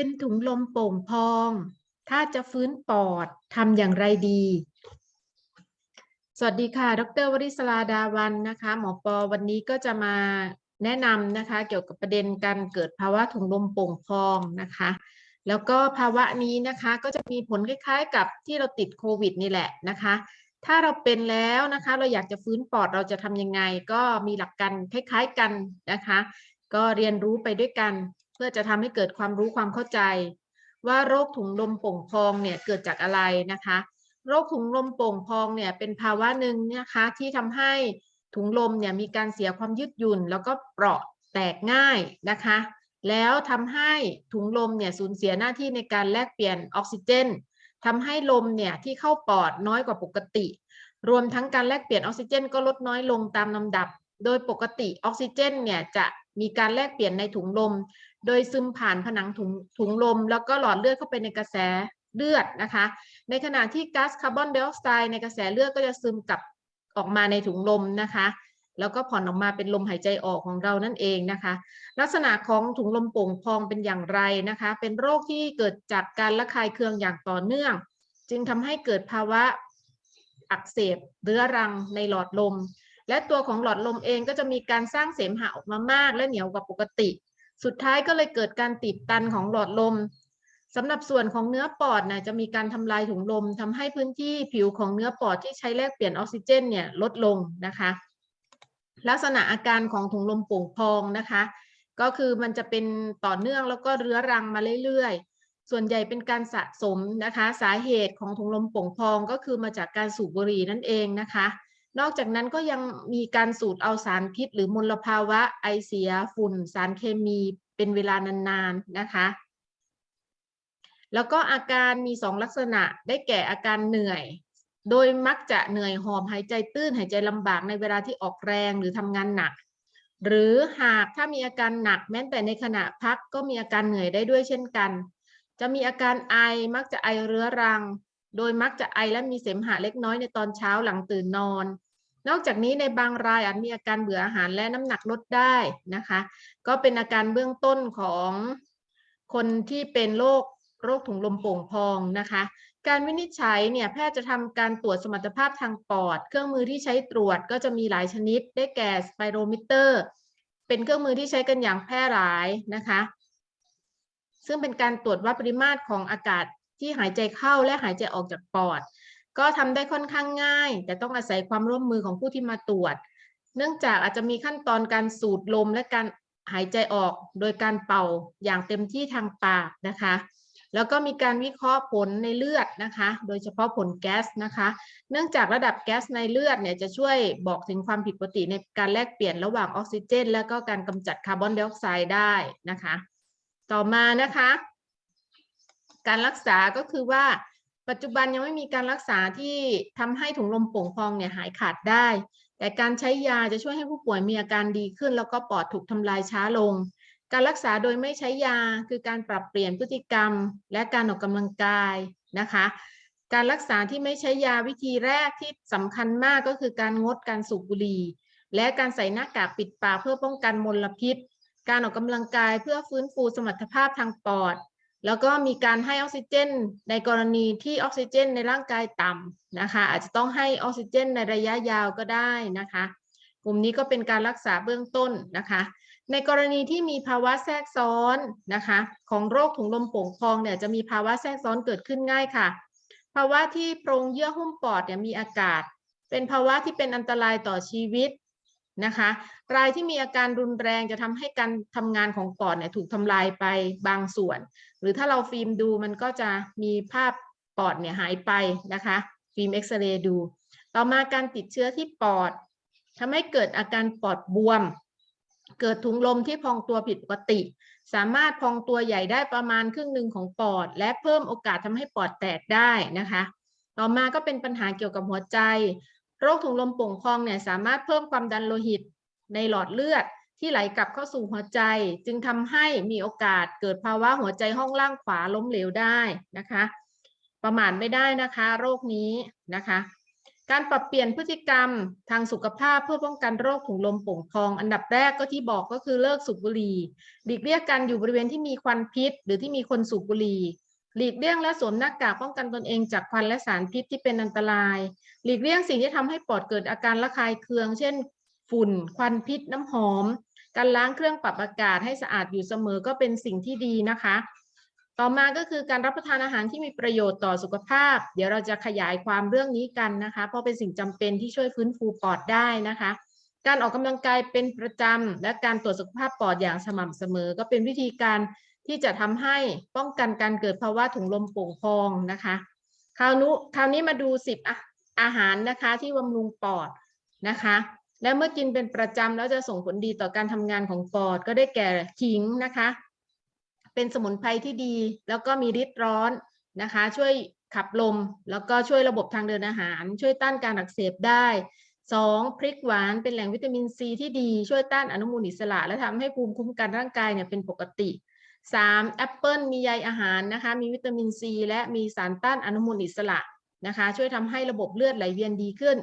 เป็นถุงลมโป่งพอง ถ้าจะฟื้นปอดทำอย่างไรดี สวัสดีค่ะ ดรวริศราดาวันนะคะ หมอปอวันนี้ก็จะมาแนะนำนะคะ เกี่ยวกับประเด็นการเกิดภาวะถุงลมโป่งพองนะคะ แล้วก็ภาวะนี้นะคะก็จะมีผลคล้ายๆ กับที่เราติดโควิดนี่แหละนะคะ ถ้าเราเป็นแล้วนะคะ เราอยากจะฟื้นปอดเราจะทำยังไง ก็มีหลักการคล้าย ๆกันนะคะ ก็เรียนรู้ไปด้วยกัน พื่อจะทำให้เกิดความรู้ความเข้าใจ ว่าโรคถุงลมโป่งพองเนี่ยเกิดจากอะไรนะคะ โรคถุงลมโป่งพองเนี่ยเป็นภาวะหนึ่งนะคะที่ทำให้ถุงลมเนี่ยมีการเสียความยืดหยุ่น แล้วก็เปราะแตกง่ายนะคะ แล้วทำให้ถุงลมเนี่ยสูญเสียหน้าที่ในการแลกเปลี่ยนออกซิเจนทำให้ลมเนี่ยที่เข้าปอดน้อยกว่าปกติ รวมทั้งการแลกเปลี่ยนออกซิเจน ก็ลดน้อยลงตามลำดับ โดยปกติออกซิเจนเนี่ยจะมีการแลกเปลี่ยนในถุงลม โดยซึมผ่านผนังถุงถุงลม แล้วก็หลอดเลือดเข้าไปในกระแสเลือดนะคะ ในขณะที่ก๊าซคาร์บอนไดออกไซด์ในกระแสเลือดก็จะซึมกลับออกมาในถุงลมนะคะ แล้วก็ผ่อนออกมาเป็นลมหายใจออกของเรานั่นเองนะคะ ลักษณะของถุงลมโป่งพองเป็นอย่างไรนะคะ เป็นโรคที่เกิดจากการระคายเคืองอย่างต่อเนื่อง จึงทำให้เกิดภาวะอักเสบเรื้อรังในหลอดลม และตัวของหลอดลมเองก็จะมีการสร้างเสมหะออกมามาก และเหนียวกว่าปกติ สุดท้ายก็เลยเกิดการติดตันของหลอดลมสำหรับส่วนของเนื้อปอดนะจะมีการทำลายถุงลมทำให้พื้นที่ผิวของเนื้อปอดที่ใช้แลกเปลี่ยนออกซิเจนเนี่ยลดลงนะคะ ลักษณะอาการของถุงลมโป่งพองนะคะ ก็คือมันจะเป็นต่อเนื่องแล้วก็เรื้อรังมาเรื่อยๆ ส่วนใหญ่เป็นการสะสมนะคะ สาเหตุของถุงลมโป่งพองก็คือมาจากการสูบบุหรี่นั่นเองนะคะ นอกจากนั้นก็ยังมีการสูดเอาสารพิษ หรือมลภาวะไอเสียฝุ่น สารเคมีเป็นเวลานานๆนะคะ แล้วก็อาการมีสองลักษณะได้แก่อาการเหนื่อย โดยมักจะเหนื่อยหอบหายใจตื้นหายใจลำบากในเวลาที่ออกแรงหรือทำงานหนัก หรือหากถ้ามีอาการหนักแม้แต่ในขณะพักก็มีอาการเหนื่อยได้ด้วยเช่นกัน จะมีอาการไอมักจะไอเรื้อรัง โดยมักจะไอและมีเสมหะเล็กน้อยในตอนเช้าหลังตื่นนอน นอกจากนี้ในบางรายอาจมีอาการเบื่ออาหารและน้ำหนักลดได้นะคะ ก็เป็นอาการเบื้องต้นของคนที่เป็นโรคโรคถุงลมโป่งพองนะคะ การวินิจฉัยเนี่ยแพทย์จะทำการตรวจสมรรถภาพทางปอด เครื่องมือที่ใช้ตรวจก็จะมีหลายชนิด ได้แก่สไปโรมิเตอร์ เป็นเครื่องมือที่ใช้กันอย่างแพร่หลายนะคะ ซึ่งเป็นการตรวจวัดปริมาตรของอากาศ ที่หายใจเข้าและหายใจออกจากปอด ก็ทำได้ค่อนข้างง่าย แต่ต้องอาศัยความร่วมมือของผู้ที่มาตรวจ เนื่องจากอาจจะมีขั้นตอนการสูดลมและการหายใจออกโดยการเป่าอย่างเต็มที่ทางปากนะคะ แล้วก็มีการวิเคราะห์ผลในเลือดนะคะ โดยเฉพาะผลแก๊สนะคะ เนื่องจากระดับแก๊สในเลือดเนี่ยจะช่วยบอกถึงความผิดปกติในการแลกเปลี่ยนระหว่างออกซิเจน และก็การกำจัดคาร์บอนไดออกไซด์ได้นะคะ ต่อมานะคะ การรักษาก็คือว่าปัจจุบันยังไม่มีการรักษาที่ทำให้ถุงลมโป่งพองเนี่ยหายขาดได้ แต่การใช้ยาจะช่วยให้ผู้ป่วยมีอาการดีขึ้น แล้วก็ปอดถูกทำลายช้าลง การรักษาโดยไม่ใช้ยาคือการปรับเปลี่ยนพฤติกรรม และการออกกำลังกายนะคะ การรักษาที่ไม่ใช้ยาวิธีแรกที่สำคัญมากก็คือการงดการสูบบุหรี่ และการใส่หน้ากากปิดปากเพื่อป้องกันมลพิษ การออกกำลังกายเพื่อฟื้นฟูสมรรถภาพทางปอด แล้วก็มีการให้ออกซิเจน ในกรณีที่ออกซิเจน ในร่างกายต่ำนะคะ อาจจะต้องให้ออกซิเจน ในระยะยาวก็ได้นะคะ กลุ่มนี้ก็เป็นการรักษาเบื้องต้นนะคะ ในกรณีที่มีภาวะแทรกซ้อนนะคะ ของโรคถุงลมโป่งพองเนี่ยจะมีภาวะแทรกซ้อนเกิดขึ้นง่ายค่ะ ภาวะที่โพรงเยื่อหุ้มปอดเนี่ยมีอากาศ เป็นภาวะที่เป็นอันตรายต่อชีวิต นะคะ รายที่มีอาการรุนแรงจะทำให้การทำงานของปอดเนี่ยถูกทำลายไปบางส่วน หรือถ้าเราฟิล์มดูมันก็จะมีภาพปอดเนี่ยหายไปนะคะ ฟิล์มเอ็กซเรย์ดู ต่อมาการติดเชื้อที่ปอดทำให้เกิดอาการปอดบวม เกิดถุงลมที่พองตัวผิดปกติ สามารถพองตัวใหญ่ได้ประมาณครึ่งหนึ่งของปอด และเพิ่มโอกาสทำให้ปอดแตกได้นะคะ ต่อมาก็เป็นปัญหาเกี่ยวกับหัวใจ โรคถุงลมโป่งพองเนี่ยสามารถเพิ่มความดันโลหิตในหลอดเลือดที่ไหลกลับเข้าสู่หัวใจ จึงทำให้มีโอกาสเกิดภาวะหัวใจห้องล่างขวาล้มเหลวได้นะคะ ประมาทไม่ได้นะคะ โรคนี้นะคะ การปรับเปลี่ยนพฤติกรรมทางสุขภาพเพื่อป้องกันโรคถุงลมโป่งพอง อันดับแรกก็ที่บอกก็คือเลิกสูบบุหรี่หลีกเลี่ยงการอยู่บริเวณที่มีควันพิษ หรือที่มีคนสูบบุหรี่ หลีกเลี่ยงและสวมหน้ากากป้องกันตนเองจากควันและสารพิษที่เป็นอันตราย หลีกเลี่ยงสิ่งที่ทำให้ปอดเกิดอาการระคายเคือง เช่น ฝุ่น ควันพิษ น้ำหอม การล้างเครื่องปรับอากาศให้สะอาดอยู่เสมอก็เป็นสิ่งที่ดีนะคะ ต่อมาก็คือการรับประทานอาหารที่มีประโยชน์ต่อสุขภาพ เดี๋ยวเราจะขยายความเรื่องนี้กันนะคะ เพราะเป็นสิ่งจำเป็นที่ช่วยฟื้นฟูปอดได้นะคะการออกกำลังกายเป็นประจำและการตรวจสุขภาพปอดอย่างสม่ำเสมอ ก็เป็นวิธีการ ที่จะทำให้ป้องกันการเกิดภาวะถุงลมโป่งพองนะคะ คราวนู้คราวนี้มาดูสิบอาหารนะคะที่บำรุงปอดนะคะ และเมื่อกินเป็นประจำแล้วจะส่งผลดีต่อการทำงานของปอดก็ได้แก่ขิงนะคะ เป็นสมุนไพรที่ดีแล้วก็มีฤทธิ์ร้อนนะคะ ช่วยขับลมแล้วก็ช่วยระบบทางเดินอาหาร ช่วยต้านการอักเสบได้ 2. พริกหวานเป็นแหล่งวิตามินซีที่ดีช่วยต้านอนุมูลอิสระ และทำให้ภูมิคุ้มกันร่างกายเนี่ยเป็นปกติ 3. แอปเปิลมีใยอาหารนะคะ มีวิตามินซีและมีสารต้านอนุมูลอิสระนะคะ ช่วยทำให้ระบบเลือดไหลเวียนดีขึ้น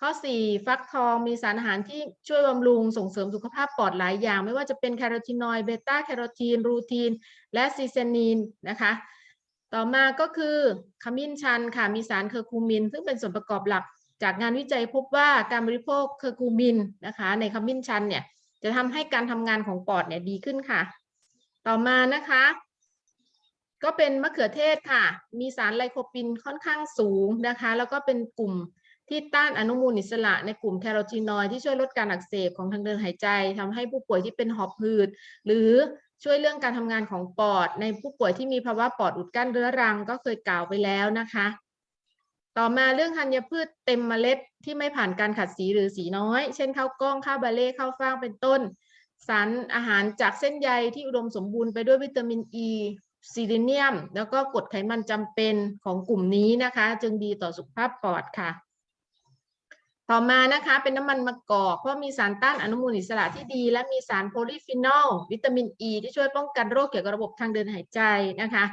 ข้อ 4 ฟักทองมีสารอาหารที่ช่วยบำรุงส่งเสริมสุขภาพปอดหลายอย่าง ไม่ว่าจะเป็นแคโรทีนอยด์เบต้าแคโรทีน รูทีน และซีเซนีนนะคะ ต่อมาก็คือขมิ้นชันค่ะ มีสารเคอร์คูมิน ซึ่งเป็นส่วนประกอบหลัก จากงานวิจัยพบว่าการบริโภคเคอร์คูมินนะคะ ในขมิ้นชันเนี่ยจะทำให้การทำงานของปอดเนี่ยดีขึ้นค่ะ ต่อมานะคะ ก็เป็นมะเขือเทศค่ะ มีสารไลโคปินค่อนข้างสูงนะคะ แล้วก็เป็นกลุ่มที่ต้านอนุมูลอิสระในกลุ่มแคโรทีนอยที่ช่วยลดการอักเสบของทางเดินหายใจทำให้ผู้ป่วยที่เป็นหอบหืด หรือช่วยเรื่องการทำงานของปอด ในผู้ป่วยที่มีภาวะปอดอุดกั้นเรื้อรังก็เคยกล่าวไปแล้วนะคะ ต่อมาเรื่องธัญพืชเต็มเมล็ดที่ไม่ผ่านการขัดสีหรือสีน้อย เช่นข้าวกล้องข้าวบาเล่ข้าวฟ่างเป็นต้น สารอาหารจากเส้นใยที่อุดมสมบูรณ์ไปด้วยวิตามินอ e, ีซีลิเนียม แล้วก็กรดไขมันจำเป็นของกลุ่มนี้นะคะ จึงดีต่อสุขภาพปอดค่ะ ต่อมานะคะเป็นน้ำมันมะกอกเพราะมีสารต้านอนุมูลอิสระที่ดี และมีสารโพลีฟีนอลวิตามินอ e, ีที่ช่วยป้องกันโรคเกี่ยวกับระบบทางเดินหายใจนะคะ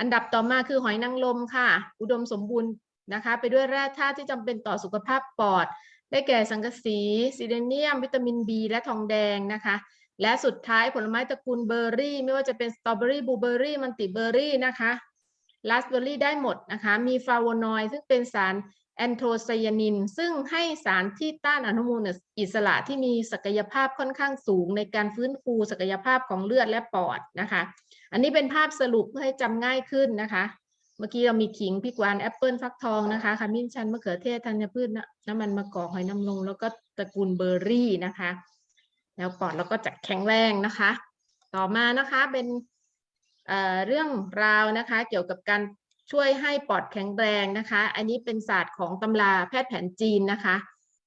อันดับต่อมาคือหอยนางรมค่ะ อุดมสมบูรณ์นะคะ ไปด้วยแร่ธาตุที่จำเป็นต่อสุขภาพปอด ได้แก่สังกะสีซีเลเนียม วิตามิน B และทองแดงนะคะ และสุดท้ายผลไม้ตระกูลเบอร์รี่ ไม่ว่าจะเป็นสตรอเบอรี่บลูเบอร์รี่มันติเบอร์รี่นะคะราสเบอร์รี่ได้หมดนะคะ มีฟลาโวนอยด์ซึ่งเป็นสารแอนโทไซยานิน ซึ่งให้สารที่ต้านอนุมูลอิสระที่มีศักยภาพค่อนข้างสูงในการฟื้นฟูศักยภาพของเลือดและปอดนะคะ อันนี้เป็นภาพสรุปเพื่อให้จำง่ายขึ้นนะคะ เมื่อกี้เรามีขิงพริกหวานแอปเปิลฟักทองนะคะขมิ้นชันมะเขือเทศธัญพืชน้ำมันมะกอกหอยนางรมแล้วก็ตระกูลเบอร์รี่นะคะ แล้วปอดเราก็จะแข็งแรงนะคะ ต่อมานะคะเป็นเเรื่องราวนะคะเกี่ยวกับการช่วยให้ปอดแข็งแรงนะคะ อันนี้เป็นศาสตร์ของตำราแพทย์แผนจีนนะคะ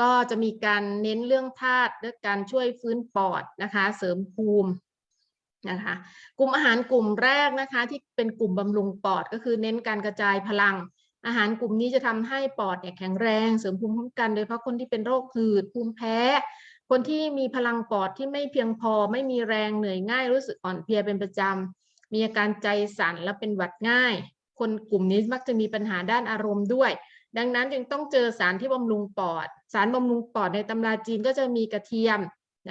ก็จะมีการเน้นเรื่องธาตุและการช่วยฟื้นปอดนะคะ เสริมภูมิ นะคะกลุ่มอาหารกลุ่มแรกนะคะที่เป็นกลุ่มบำรุงปอดก็คือเน้นการกระจายพลัง อาหารกลุ่มนี้จะทำให้ปอดเนี่ยแข็งแรงเสริมภูมิคุ้มกันโดยเฉพาะคนที่เป็นโรคหืดภูมิแพ้ คนที่มีพลังปอดที่ไม่เพียงพอไม่มีแรงเหนื่อยง่าย รู้สึกอ่อนเพลียเป็นประจำมีอาการใจสั่นและเป็นหวัดง่าย คนกลุ่มนี้มักจะมีปัญหาด้านอารมณ์ด้วย ดังนั้นจึงต้องเจอสารที่บำรุงปอด สารบำรุงปอดในตำราจีนก็จะมีกระเทียม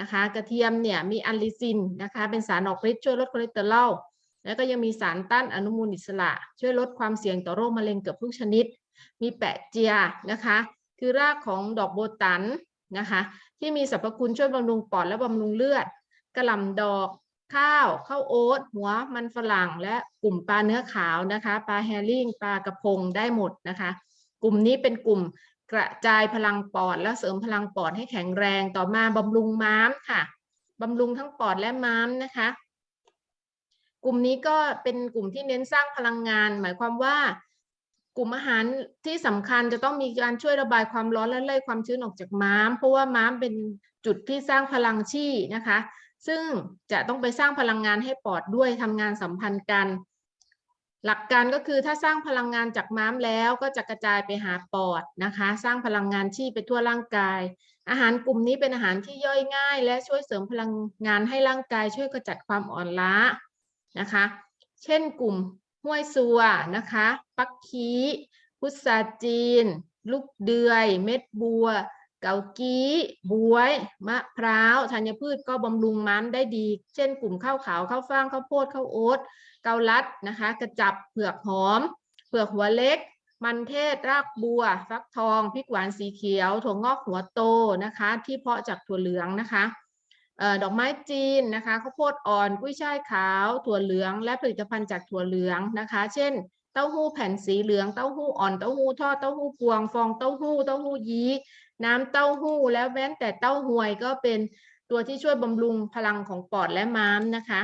นะคะกระเทียมเนี่ยมีอัลลิซินนะคะเป็นสารออกฤทธิ์ช่วยลดคอเลสเตอรอลแล้วก็ยังมีสารต้านอนุมูลอิสระ ช่วยลดความเสี่ยงต่อโรคมะเร็งเกือบทุกชนิด มีแปะเจียนะคะคือรากของดอกโบตันนะคะที่มีสรรพคุณช่วยบำรุงปอดและบำรุงเลือดกระหล่ำดอกข้าวข้าวโอ๊ตหัวมันฝรั่ง และกลุ่มปลาเนื้อขาวนะคะ ปลาแฮริงปลากระพงได้หมดนะคะ กลุ่มนี้เป็นกลุ่ม กระจายพลังปอดและเสริมพลังปอดให้แข็งแรงต่อมาบำรุงม้ามค่ะบำรุงทั้งปอดและม้ามนะคะ กลุ่มนี้ก็เป็นกลุ่มที่เน้นสร้างพลังงาน หมายความว่ากลุ่มอาหารที่สำคัญจะต้องมีการช่วยระบายความร้อนและไล่ความชื้นออกจากม้าม เพราะว่าม้ามเป็นจุดที่สร้างพลังชีนะคะ ซึ่งจะต้องไปสร้างพลังงานให้ปอดด้วยทำงานสัมพันธ์กัน หลักการก็คือถ้าสร้างพลังงานจากม้ามแล้วก็จะกระจายไปหาปอดนะคะ สร้างพลังงานชีพไปทั่วร่างกาย อาหารกลุ่มนี้เป็นอาหารที่ย่อยง่าย และช่วยเสริมพลังงานให้ร่างกาย ช่วยกระจัดความอ่อนล้านะคะ เช่นกลุ่มห้วยซัวนะคะ ปักคีพุทราจีน ลูกเดือย เม็ดบัว เกากี้บวย มะพร้าวธัญพืชก็บำรุงม้ามได้ดี เช่นกลุ่มข้าวขาวข้าวฟ่างข้าวโพดข้าวโอ๊ตเกาลัดนะคะ กระจับเผือกหอม เผือกหัวเล็ก มันเทศรากบัว ฟักทองพริกหวานสีเขียว ถั่วงอกหัวโตนะคะ ที่เพาะจากถั่วเหลืองนะคะออดอกไม้จีนนะคะข้าวโพดอ่อนกุ้ยช่ายขาว ถั่วเหลือง และผลิตภัณฑ์จากถั่วเหลืองนะคะ เช่น เต้าหู้แผ่นสีเหลือง เต้าหู้อ่อน เต้าหู้ทอด เต้าหู้พวง ฟองเต้าหู้ เต้าหู้ยี้ น้ำเต้าหู้ แล้วแม้แต่เต้าหวยก็เป็นตัวที่ช่วยบำรุงพลังของปอดและม้ามนะคะ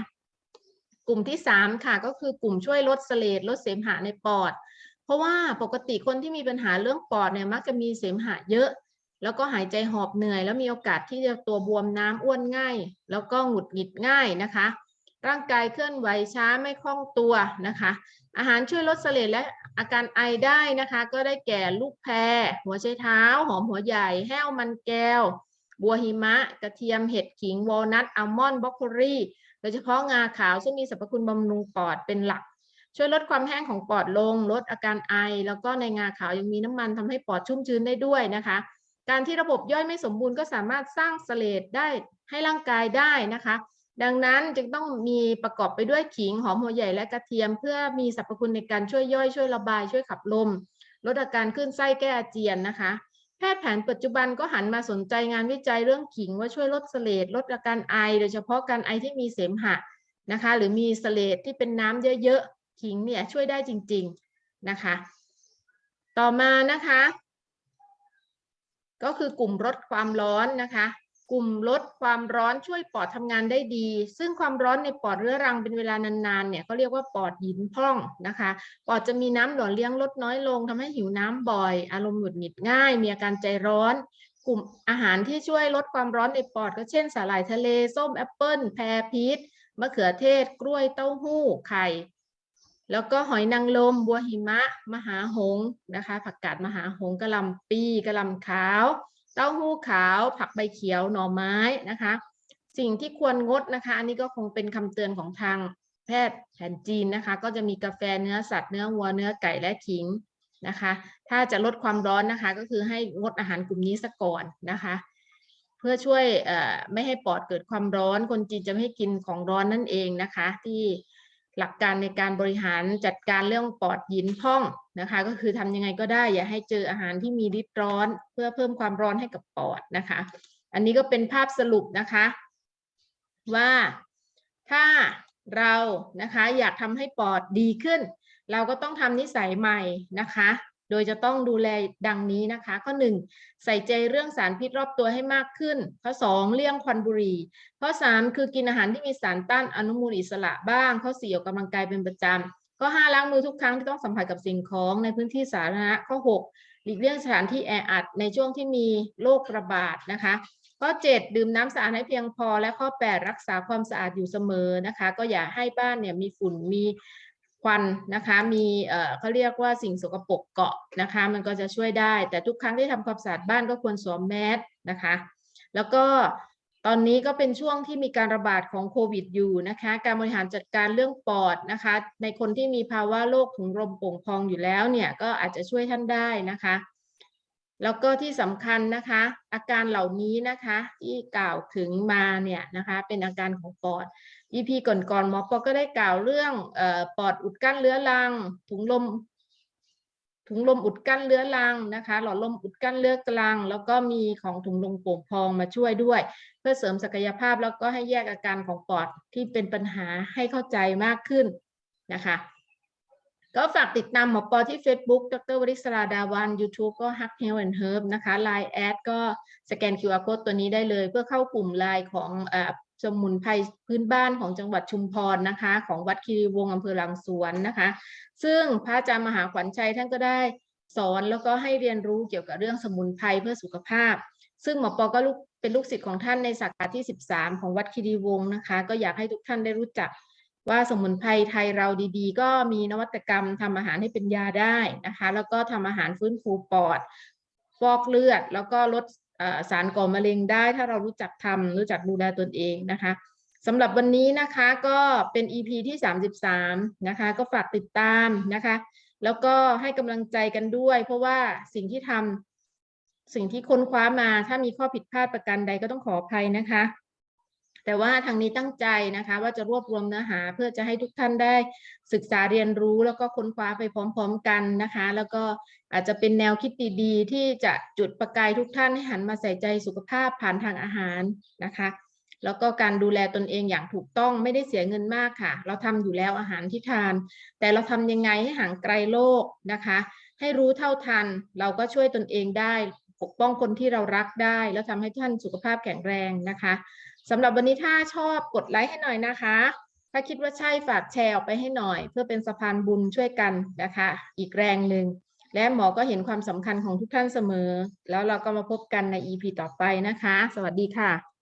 กลุ่มที่สามค่ะก็คือกลุ่มช่วยลดเสลดลดเสมหะในปอด เพราะว่าปกติคนที่มีปัญหาเรื่องปอดเนี่ยมักจะมีเสมหะเยอะ แล้วก็หายใจหอบเหนื่อย แล้วมีโอกาสที่จะตัวบวมน้ำอ้วนง่าย แล้วก็หงุดหงิดง่ายนะคะ ร่างกายเคลื่อนไหวช้าไม่คล่องตัวนะคะ อาหารช่วยลดเสลดและอาการไอได้นะคะ ก็ได้แก่ลูกแพรหัวไชเท้า หอมหัวใหญ่ แห้วมันแก้ว บัวหิมะ กระเทียมเห็ดขิงวอลนัทอัลมอนด์บรอกโคลีโดยเฉพาะงาขาวซึ่งมีสรรพคุณบำรุงปอดเป็นหลัก ช่วยลดความแห้งของปอดลง ลดอาการไอ แล้วก็ในงาขาวยังมีน้ำมันทำให้ปอดชุ่มชื้นได้ด้วยนะคะ การที่ระบบย่อยไม่สมบูรณ์ก็สามารถสร้างเสลดได้ให้ร่างกายได้นะคะ ดังนั้นจึงต้องมีประกอบไปด้วยขิงหอมหัวใหญ่และกระเทียม เพื่อมีสรรพคุณในการช่วยย่อยช่วยระบายช่วยขับลม ลดอาการขึ้นไส้แก้อาเจียนนะคะ แพทย์แผนปัจจุบันก็หันมาสนใจงานวิจัยเรื่องขิงว่าช่วยลดเสลดลดอาการไอ โดยเฉพาะการไอที่มีเสมหะนะคะ หรือมีเสลดที่เป็นน้ำเยอะๆขิงเนี่ยช่วยได้จริง ๆนะคะ ต่อมานะคะ ก็คือกลุ่มลดความร้อนนะคะ กลุ่มลดความร้อนช่วยปอดทำงานได้ดี ซึ่งความร้อนในปอดเรื้อรังเป็นเวลานานๆเนี่ยก็เรียกว่าปอดหยินพร่องนะคะ ปอดจะมีน้ำหล่อเลี้ยงลดน้อยลงทำให้หิวน้ำบ่อย อารมณ์หงุดหงิดง่าย มีอาการใจร้อน กลุ่มอาหารที่ช่วยลดความร้อนในปอดก็เช่น สาหร่ายทะเล ส้มแอปเปิ้ลแพรพีชมะเขือเทศ กล้วยเต้าหู้ไข่แล้วก็หอยนางรมบัวหิมะ มหาหงนะคะ ผักกาดมหาหงส์กะหล่ำปีกะหล่ำขาว เต้าหู้ขาว ผักใบเขียวหน่อไม้นะคะ สิ่งที่ควรงดนะคะ อันนี้ก็คงเป็นคำเตือนของทางแพทย์แผนจีนนะคะ ก็จะมีกาแฟเนื้อสัตว์เนื้อวัวเนื้อไก่และขิงนะคะ ถ้าจะลดความร้อนนะคะ ก็คือให้งดอาหารกลุ่มนี้ซะก่อนนะคะเพื่อช่วยไม่ให้ปอดเกิดความร้อน คนจีนจะไม่ให้กินของร้อนนั่นเองนะคะ ที่หลักการในการบริหารจัดการเรื่องปอดหยินพ่อง นะคะ ก็คือทำยังไงก็ได้ อย่าให้เจออาหารที่มีฤทธิ์ร้อน เพื่อเพิ่มความร้อนให้กับปอดนะคะ อันนี้ก็เป็นภาพสรุปนะคะ ว่าถ้าเรานะคะอยากทำให้ปอดดีขึ้น เราก็ต้องทำนิสัยใหม่นะคะโดยจะต้องดูแลดังนี้นะคะ ข้อหนึ่งใส่ใจเรื่องสารพิษรอบตัวให้มากขึ้น ข้อสองเลี่ยงควันบุหรี่ ข้อสามคือกินอาหารที่มีสารต้านอนุมูลอิสระบ้าง ข้อสี่ออกกำลังกายเป็นประจำ ข้อห้าล้างมือทุกครั้งที่ต้องสัมผัสกับสิ่งของในพื้นที่สาธารณะข้อหกหลีกเลี่ยงสถานที่แออัดในช่วงที่มีโรคระบาดนะคะ ข้อ 7 ดื่มน้ำสะอาดให้เพียงพอ และข้อ 8 รักษาความสะอาดอยู่เสมอนะคะ ก็อย่าให้บ้านเนี่ยมีฝุ่นมีควันนะคะมีเอ่อเขาเรียกว่าสิ่งสกปรกเกาะนะคะ มันก็จะช่วยได้ แต่ทุกครั้งที่ทำความสะอาดบ้านก็ควรสวมแมสนะคะ แล้วก็ ตอนนี้ก็เป็นช่วงที่มีการระบาดของโควิดอยู่นะคะ การบริหารจัดการเรื่องปอดนะคะ ในคนที่มีภาวะโรคถุงลมโป่งพองอยู่แล้วเนี่ยก็อาจจะช่วยท่านได้นะคะ แล้วก็ที่สำคัญนะคะ อาการเหล่านี้นะคะ ที่กล่าวถึงมาเนี่ยนะคะเป็นอาการของปอด EP ก่อนๆหมอปอก็ได้กล่าวเรื่องออปอดอุดกั้นเรื้อรังถุงลม ถุงลมอุดกั้นเรื้อรังนะคะ หลอดลมอุดกั้นเรื้อกลัง แล้วก็มีของถุงลมโป่งพองมาช่วยด้วย เพื่อเสริมศักยภาพแล้วก็ให้แยกอาการของปอดที่เป็นปัญหาให้เข้าใจมากขึ้นนะคะ ก็ฝากติดตามหมอปอที่ Facebook ดรวริศราดาวัน YouTube ก็ Hack Health and Herb นะคะ Line แอดก็สแกน QR Code ตัวนี้ได้เลย เพื่อเข้ากลุ่มไลน์ของอ่อ สมุนไพรพื้นบ้านของจังหวัดชุมพรนะคะ ของวัดคีรีวงศ์อำเภอหลังสวนนะคะ ซึ่งพระอาจารย์มหาขวัญชัยท่านก็ได้สอนแล้วก็ให้เรียนรู้เกี่ยวกับเรื่องสมุนไพรเพื่อสุขภาพ ซึ่งหมอปอก็ลูกเป็นลูกศิษย์ของท่านในสาขาที่ 13 ของวัดคีรีวงศ์นะคะ ก็อยากให้ทุกท่านได้รู้จักว่าสมุนไพรไทยเราดีๆ ก็มีนวัตกรรมทำอาหารให้เป็นยาได้นะคะ แล้วก็ทำอาหารฟื้นฟูปอด ฟอกเลือด แล้วก็ลด สารก่อมะเร็งได้ ถ้าเรารู้จักทำรู้จักดูแลตนเองนะคะสำหรับวันนี้นะคะก็เป็น EP ที่ 33 นะคะ ก็ฝากติดตามนะคะ แล้วก็ให้กำลังใจกันด้วย เพราะว่าสิ่งที่ทำสิ่งที่ค้นคว้ามาถ้ามีข้อผิดพลาดประการใดก็ต้องขออภัยนะคะ แต่ว่าทางนี้ตั้งใจนะคะ ว่าจะรวบรวมเนื้อหา เพื่อจะให้ทุกท่านได้ศึกษาเรียนรู้ แล้วก็ค้นคว้าไปพร้อม ๆกันนะคะ แล้วก็อาจจะเป็นแนวคิดดีๆ ที่จะจุดประกายทุกท่านให้หันมาใส่ใจสุขภาพผ่านทางอาหารนะคะแล้วก็การดูแลตนเองอย่างถูกต้องไม่ได้เสียเงินมากค่ะ เราทำอยู่แล้วอาหารที่ทาน แต่เราทำยังไงให้ห่างไกลโรคนะคะ ให้รู้เท่าทัน เราก็ช่วยตนเองได้ ปกป้องคนที่เรารักได้ แล้วทำให้ท่านสุขภาพแข็งแรงนะคะ สำหรับวันนี้ถ้าชอบกดไลค์ให้หน่อยนะคะ ถ้าคิดว่าใช่ฝากแชร์ออกไปให้หน่อย เพื่อเป็นสะพานบุญช่วยกันนะคะ อีกแรงหนึ่งและหมอก็เห็นความสำคัญของทุกท่านเสมอ แล้วเราก็มาพบกันใน EP ต่อไปนะคะ สวัสดีค่ะ